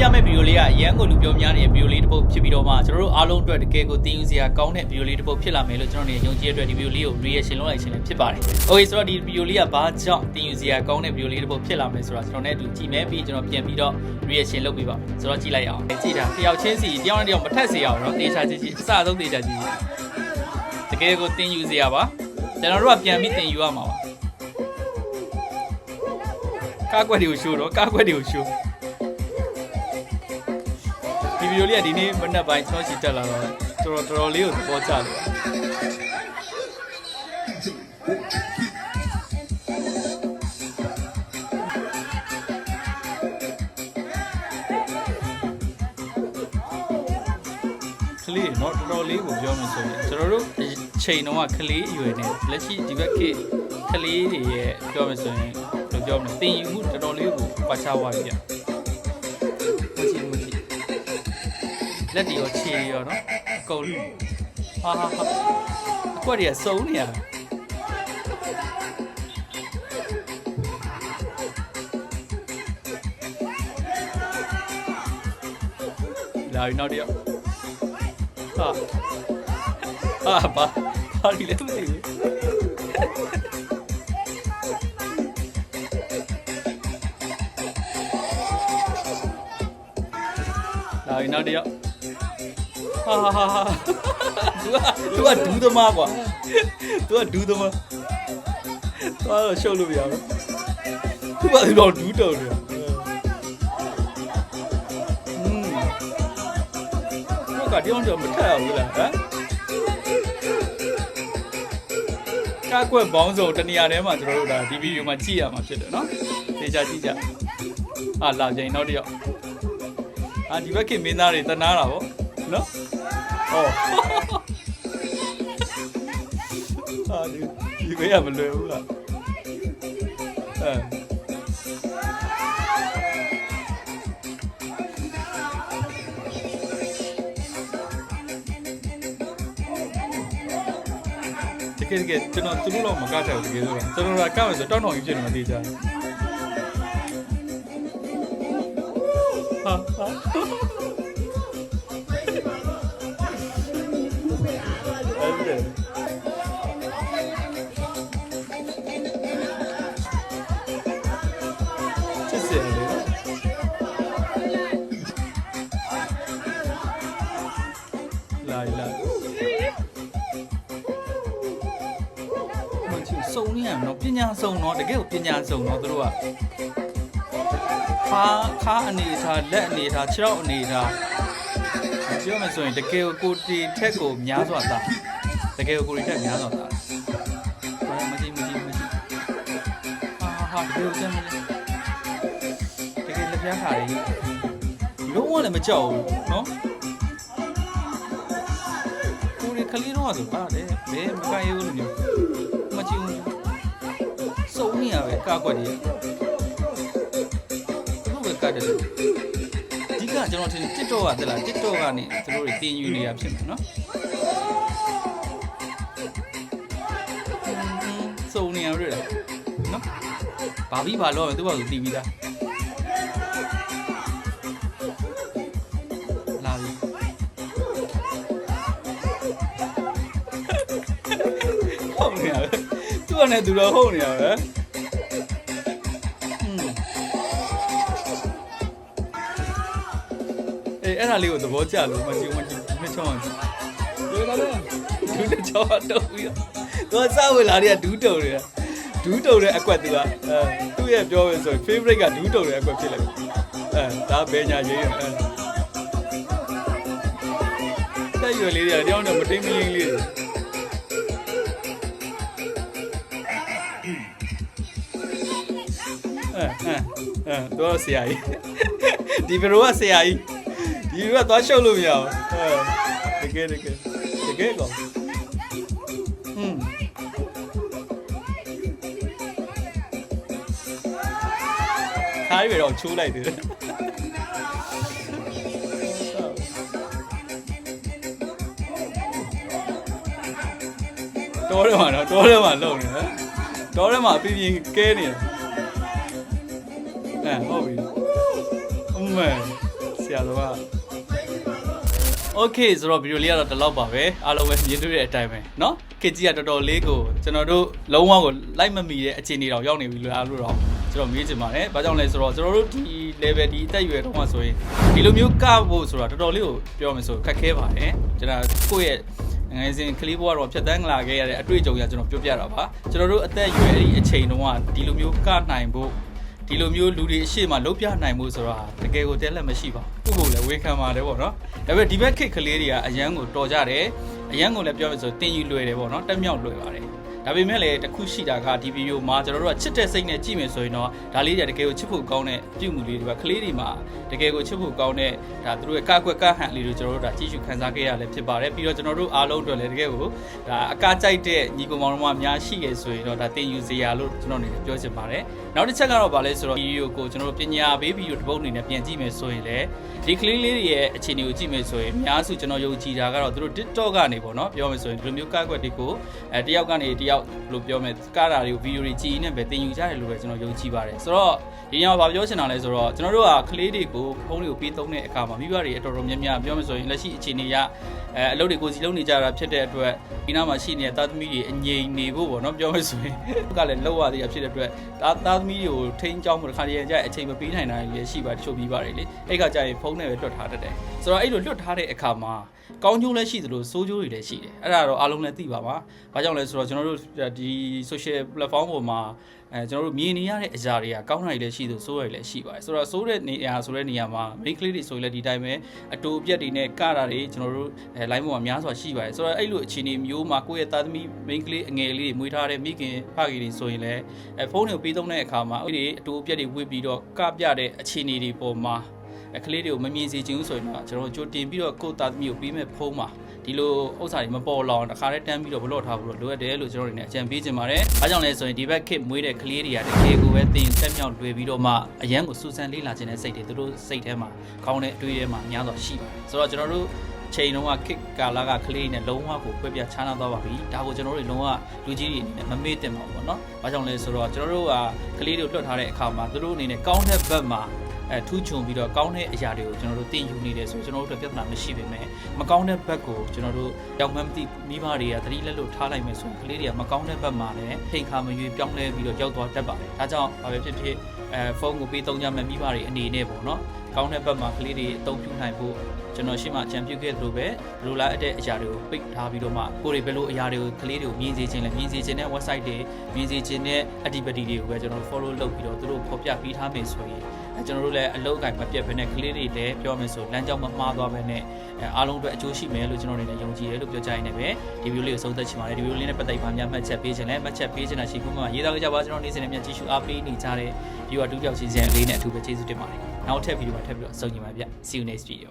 ပြမယ့်ဗီဒီယိုလေးကအရန်ကိုလူပြောများနေတဲ့ဗီဒီယိုလေးတစ်ပုဒ်ဖြစ်ပြီးတော့မှကျွန်တော်တို့အားလုံးအတွက်တကယ်ကိုသိယူစရာကောင်းတဲ့ဗီဒီယိုလေးတစ်ပုဒ်ဖြစ်လာမယ်လို့ကျွန်တော်နေယုံကြည်တဲ့အတွက်ဒီဗီဒီယိုလေးကို reaction လုပ်လိုက်ခြင်းလည်းဖြစ်ပါတယ်။ Okay ဆိုတော့ဒီဗီဒီယိုလေးကဘာကြောင့်သိယူစရာကောင်းတဲ့ဗီဒီယိုလေးတစ်ပုဒ်ဖြစ်လာမယ်ဆိုတာကျွန်တော်နဲ့အတူကြည့်မယ်ပြီးကျွန်တော်ပြန်ပြီးတော့ reaction လုပ်ပေးပါမယ်။ဆိုတော့ကြည့်လိုက်အောင်။ကြည့်တာတယောက်ချင်းစီတယောက်နဲ့တယောက်မထက်စေရအောင်နော်။တေချာကြည့်ကြည့်အစအဆုံးတေချာကြည့်။တကယ်ကိုသိယူစရာပါ။ကျွန်တော်တို့ကပြန်ပြီးသိယူရမှာပါ။ကားကွက်တွေကိုရှိုးတော့ကားကွက်တွေကိုရှိုး ဒီဗီဒီယိုလေးကဒီနေ့မနက်ပိုင်းကျွန်တော်ချီတက်လာတော့တော်တော်တော်တော်လေးကိုသဘောကျလို့ကလေးเนาะတော်တော်လေးကိုပြောမှဆိုရင်ကျွန်တော်တို့ချိန်တော့ကလေးအရွယ်နဲ့လက်ရှိဒီဘက်ကကလေးတွေရဲ့ပြောမှဆိုရင်ဘယ်လိုပြောမလဲသင်ယူမှုတော်တော်လေးကိုပွားချသွားပြီဗျ လက်တွေရောခြေတွေရောနော်အကုန်လုံးဟာဟာဟာအကွက်တွေကစုံနေရတာလာပြီနောက်တစ်ယောက်ဟာဟာဘာဘာဒီလဲမသိဘူးလာပြီနောက်တစ်ယောက် ဟာဟာဟာသူကသူကဒူးသမားကွာသူကဒူးသမားသွားတော့ရှုပ်လို့မရဘူးသူကဒီတော့ဒူးတော်တယ်ကဒီအောင်တော့မထက်အောင်ဘူးလားဟမ်ကာကွက်ပေါင်းစုံတနေရာထဲမှာကျွန်တော်တို့ဒါဒီဗီဒီယိုမှာကြည့်ရမှာဖြစ်တယ်နော်သိကြကြည့်ကြအာလာကြရင်နောက်တစ်ယောက်အာဒီဘက်ခင်မင်းသားတွေတနာတာဗောနော် ဟောဟာဒီဒီကရမလွယ်ဘူးလားအဲတကယ်တကယ်ကျွန်တော်သူတို့တော့မကတဲ့တကယ်ဆိုတော့ကျွန်တော်ကကမယ်ဆိုတောင်းတောင်းကြီးဖြစ်နေမှသိကြတယ်ဟာဟာ ချစ်စရာလေလာလာမချစ်စုံနေရမနော်ပညာစုံတော့တကယ်ကိုပညာစုံတော့သူတို့ကခါခါအနေထားလက်အနေထားခြေထောက်အနေထားပြောမယ်ဆိုရင်တကယ်ကိုကိုတီထက်ကိုများစွာသားတ ကယ်ကိုကိုတီထက်များစွာသားဘာမကြည့်မကြည့်မကြည့်ဟာဟာတကယ်ကိုစမ်းမကြည့်တကယ်လက်ပြားခါတွေလုံးဝလည်းမကြောက်ဘူးနော်ကိုရီခလီတော့ဆိုပါတယ်ဘယ်မကိုင်ရဘူးလို့မျိုးမကြည့်ဘူးစုံနေရပဲကာကွက်ကြီးသူတို့ပဲကတ်တယ်လို့အဓိကကျွန်တော်ထင်တယ် TikTok ကတက်လာ TikTok ကနေသူတို့တွေတင်ယူနေရဖြစ်မှာနော် စုံနေရတွေ့တယ်နော်ဘာပြီးဘာလို့ရမလဲသူကသူတီးပြီးသားလာပြီဟုတ်နေရပဲသူကလည်းသူတော့ဟုတ်နေရပဲอืมအေးအဲ့ဒါလေးကိုသဘောကျလို့မကြည့်မကြည့်မချောင်းအောင်ဒီကလည်းဒူးတချောင်းတော့ပြီးတော့သူကစဝေလာတွေကဒူးတုံတွေက ဒူးတုံတဲ့အကွက်သူကအဲသူ့ရဲ့ပြောမယ်ဆိုရင် favorite ကဒူးတုံတဲ့အကွက်ဖြစ်လိုက်အဲဒါဘယ်ညာရေးရအဲတက်ရွယ်လေးတွေကတယောက်တော့မတိမ်မလင်းလေးတွေအဲအဲအဲတော့ဆရာကြီးဒီဘရိုကဆရာကြီးဒီကသွားရှုပ်လို့မရဘူးအဲတကယ်တကယ်တကယ်ကော ခိုင်းရတော့ချိုးလိုက်တယ်တော်ထဲမှာတော့တော်ထဲမှာလုံနေတယ်တော်ထဲမှာပြင်းပြင်းကဲနေတယ်အဲဟုတ်ပြီအမေ ဆရာတော်က Okay ဆိုတော့ဗီဒီယိုလေးကတော့ဒီလောက်ပါပဲအားလုံးပဲမြင်တွေ့တဲ့အတိုင်းပဲเนาะခေတ်ကြီးကတော်တော်လေးကိုကျွန်တော်တို့လုံးဝကိုလိုက်မမီတဲ့အခြေအနေတော့ရောက်နေပြီလို့အားလို့တော့ ကျွန်တော်မြင်ချင်ပါတယ်။ဘာကြောင့်လဲဆိုတော့ကျွန်တော်တို့ဒီ level ဒီအသက်အရွယ်တော့မှဆိုရင်ဒီလိုမျိုးကဖို့ဆိုတာတော်တော်လေးကိုပြောမယ်ဆိုခက်ခဲပါတယ်။ကျွန်တော်ကိုယ့်ရဲ့ငယ်စဉ်ကလေးဘဝတော့ဖြတ်သန်းလာခဲ့ရတဲ့အတွေ့အကြုံကြီးကျွန်တော်ပြောပြတာပါ။ကျွန်တော်တို့အသက်အရွယ်အဲ့ဒီအချိန်တုန်းကဒီလိုမျိုးကနိုင်ဖို့ဒီလိုမျိုးလူတွေအရှိမလုံးပြနိုင်မှုဆိုတာတကယ်ကိုတဲလက်မရှိပါဘူး။ကိုယ့်ကိုယ်လည်းဝေခံပါတယ်ပေါ့နော်။ဒါပေမဲ့ဒီဘက်ခစ်ကလေးတွေကအရန်ကိုတော်ကြတယ်။အရန်ကိုလည်းပြောမယ်ဆိုတင်ယူလွယ်တယ်ပေါ့နော်။တက်မြောက်လွယ်ပါတယ်။ ဒါပေမဲ့လည်းတစ်ခုရှိတာကဒီဗီဒီယိုမှာကျွန်တော်တို့ကချစ်တဲ့စိတ်နဲ့ကြည့်မယ်ဆိုရင်တော့ဒါလေးတွေတကယ်ကိုချစ်ဖို့ကောင်းတဲ့ပြုမှုလေးတွေကကလေးတွေမှာတကယ်ကိုချစ်ဖို့ကောင်းတဲ့ဒါသူတို့ရဲ့ကကွက်ကဟန်လေးတွေကျွန်တော်တို့ဒါကြည့်ရှုခန်းစားခဲ့ရလည်းဖြစ်ပါတယ်ပြီးတော့ကျွန်တော်တို့အားလုံးအတွက်လည်းတကယ်ကိုဒါအကားကြိုက်တဲ့ညီကောင်မောင်တို့မှအများရှိရဆိုရင်တော့ဒါတင်ယူစရာလို့ကျွန်တော်အနေနဲ့ပြောချင်ပါတယ်နောက်တစ်ချက်ကတော့ဗာလဲဆိုတော့ဗီဒီယိုကိုကျွန်တော်တို့ပညာပေးဗီဒီယိုတစ်ပုဒ်အနေနဲ့ပြန်ကြည့်မယ်ဆိုရင်လည်းဒီကလေးလေးတွေရဲ့အခြေအနေကိုကြည့်မယ်ဆိုရင်အများစုကျွန်တော်ယုံကြည်တာကတော့သူတို့ TikTok ကနေပေါ့နော်ပြောမယ်ဆိုရင်ဒီလိုမျိုးကကွက်တွေကိုအဲတယောက်ကနေတယောက်လို့ပြောမယ်ကားတာတွေကိုဗီဒီယိုတွေကြည်နေပဲတင်ယူကြတယ်လို့ပဲကျွန်တော်ယုံကြည်ပါတယ်ဆိုတော့ဒီညမှာဗာပြောချင်တာလဲဆိုတော့ကျွန်တော်တို့ကကလေးတွေကိုဖုန်းတွေကိုပေးသုံးတဲ့အခါမှာမိဘတွေအတော်တော်များများပြောမယ်ဆိုရင်လက်ရှိအခြေအနေရအဲအလုပ်တွေကိုစီလုံးနေကြတာဖြစ်တဲ့အတွက်ဒီနားမှာရှိနေတဲ့သားသမီးတွေအငြိမ်နေဖို့ပေါ့နော်ပြောမယ်ဆိုရင်ကလည်းလောက်ရသေးတာဖြစ်တဲ့အတွက်ဒါသားသမီးတွေကိုထိန်းချောင်းမှုတစ်ခါတည်းကြအချိန်မပေးနိုင်တာလည်းရှိပါတယ်ချုပ်ပြီးပါတယ်လေအဲ့ကကြရင်ဖုန်းနဲ့ပဲလွတ်ထားတတ်တယ်ဆိုတော့အဲ့လိုလွတ်ထားတဲ့အခါမှာကောင်းကျိုးလည်းရှိသလိုဆိုးကျိုးတွေလည်းရှိတယ်အဲ့ဒါတော့အားလုံးလည်းသိပါပါဘာကြောင့်လဲဆိုတော့ကျွန်တော်တို့ဒီ social platform ပေါ်မှာအဲကျွန်တော်တို့မြင်နေရတဲ့အရာတွေကကောင်းတာတွေလည်းရှိသလိုဆိုးတာတွေလည်းရှိပါတယ်ဆိုတော့ဆိုးတဲ့နေရာဆိုတဲ့နေရာမှာ main ကလေးတွေဆိုရင်လည်းဒီတိုင်းပဲအတူအပြက်တွေနဲ့ကတာတွေကျွန်တော်တို့အဲ line ပေါ်မှာများစွာရှိပါတယ်ဆိုတော့အဲ့လိုအခြေအနေမျိုးမှာကိုယ့်ရဲ့သားသမီး main ကလေးအငယ်လေးတွေမွေးထားတဲ့မိခင်ဖခင်တွေဆိုရင်လည်းအဲဖုန်းတွေကိုပေးသုံးတဲ့အခါမှာအဲ့ဒီအတူအပြက်တွေဝေ့ပြီးတော့ကပြတဲ့အခြေအနေတွေပေါ်မှာ အခလေးတွေကိုမမြင်စေချင်ဘူးဆိုရင်တော့ကျွန်တော်တို့ကြိုတင်ပြီးတော့ကိုယ့်သားသမီးကိုပေးမဲ့ဖုန်းမှာဒီလိုဥစ္စာတွေမပေါ်လောင်တခါတည်းတန်းပြီးတော့ဘလော့ထားဖို့လိုအပ်တယ်လို့ကျွန်တော်တို့အနေနဲ့အကြံပေးချင်ပါတယ်။အားကြောင့်လဲဆိုရင်ဒီဘက်ခစ်မွေးတဲ့ကလေးတွေကတကယ်ကိုပဲတင်တက်မြောက်တွေ့ပြီးတော့မှအရန်ကိုစူးစမ်းလေးလာခြင်းတဲ့စိတ်တွေသူတို့စိတ်ထဲမှာကောင်းတဲ့အတွေးထဲမှာများစွာရှိပါတယ်။ဆိုတော့ကျွန်တော်တို့ချိန်တုန်းကခစ်ကာလာကကလေးနဲ့လုံးဝကိုပြပြချားနာသွားပါပြီ။ဒါကိုကျွန်တော်တို့လုံးဝလူကြီးတွေအနေနဲ့မမေ့တင်ပါဘူးပေါ့နော်။ဘာကြောင့်လဲဆိုတော့ကျွန်တော်တို့ကကလေးတွေကိုလွတ်ထားတဲ့အခါမှာသူတို့အနေနဲ့ကောင်းတဲ့ဘက်မှာ အဲထူးချွန်ပြီးတော့ကောင်းတဲ့အရာတွေကိုကျွန်တော်တို့တင်ယူနေတယ်ဆိုကျွန်တော်တို့ပြဿနာမရှိပေမဲ့မကောင်းတဲ့ဘက်ကိုကျွန်တော်တို့ရောက်မှန်းမသိမိဘတွေကသတိလက်လို့ထားလိုက်မယ်ဆိုရင်ကလေးတွေကမကောင်းတဲ့ဘက်မှာလည်းထိန်ခါမရွေးပြောင်းလဲပြီးတော့ရောက်သွားတတ်ပါတယ်။ဒါကြောင့်ဘာပဲဖြစ်ဖြစ်အဲဖုန်းကိုပေးသုံးကြမဲ့မိဘတွေအနေနဲ့ပေါ့နော်။ကောင်းတဲ့ဘက်မှာကလေးတွေအသုံးပြုနိုင်ဖို့ကျွန်တော်ရှေ့မှာအကြံပြုခဲ့သလိုပဲလိုလားအပ်တဲ့အရာတွေကိုပိတ်ထားပြီးတော့မှကိုယ်တွေဘယ်လိုအရာတွေကိုကလေးတွေကိုမြင်စေခြင်းလဲမြင်စေခြင်းတဲ့ website တွေမြင်စေခြင်းတဲ့ activity တွေကိုပဲကျွန်တော် follow လုပ်ပြီးတော့သူတို့ဖော်ပြပေးထားမယ်ဆိုရင်အဲ ကျွန်တော်တို့လည်းအလုပ်အကင်မပြတ်ဘဲနဲ့ကလေးတွေလည်းပြောမယ်ဆိုလမ်းကြောင်းမမှားသွားဘဲနဲ့အဲအားလုံးအတွက်အကျိုးရှိမယ်လို့ကျွန်တော်အနေနဲ့ယုံကြည်တယ်လို့ပြောကြရင်လည်းပဲဒီဗီဒီယိုလေးကိုဆုံးသက်ချင်ပါတယ်ဒီဗီဒီယိုလေးနဲ့ပတ်သက်ပါများမှတ်ချက်ပေးခြင်းလဲမှတ်ချက်ပေးခြင်းတာရှိခုမှရေးသားကြပါကျွန်တော်နေ့စဉ်နဲ့မြတ်ကြည့်ရှုအားပေးနေကြတဲ့ viewer တူတယောက်ချင်းချင်းလေးနဲ့အထူးပဲကျေးဇူးတင်ပါတယ်နောက်ထပ်ဗီဒီယိုမှာထပ်ပြီးတော့ဆုံကြပါဗျ see you next video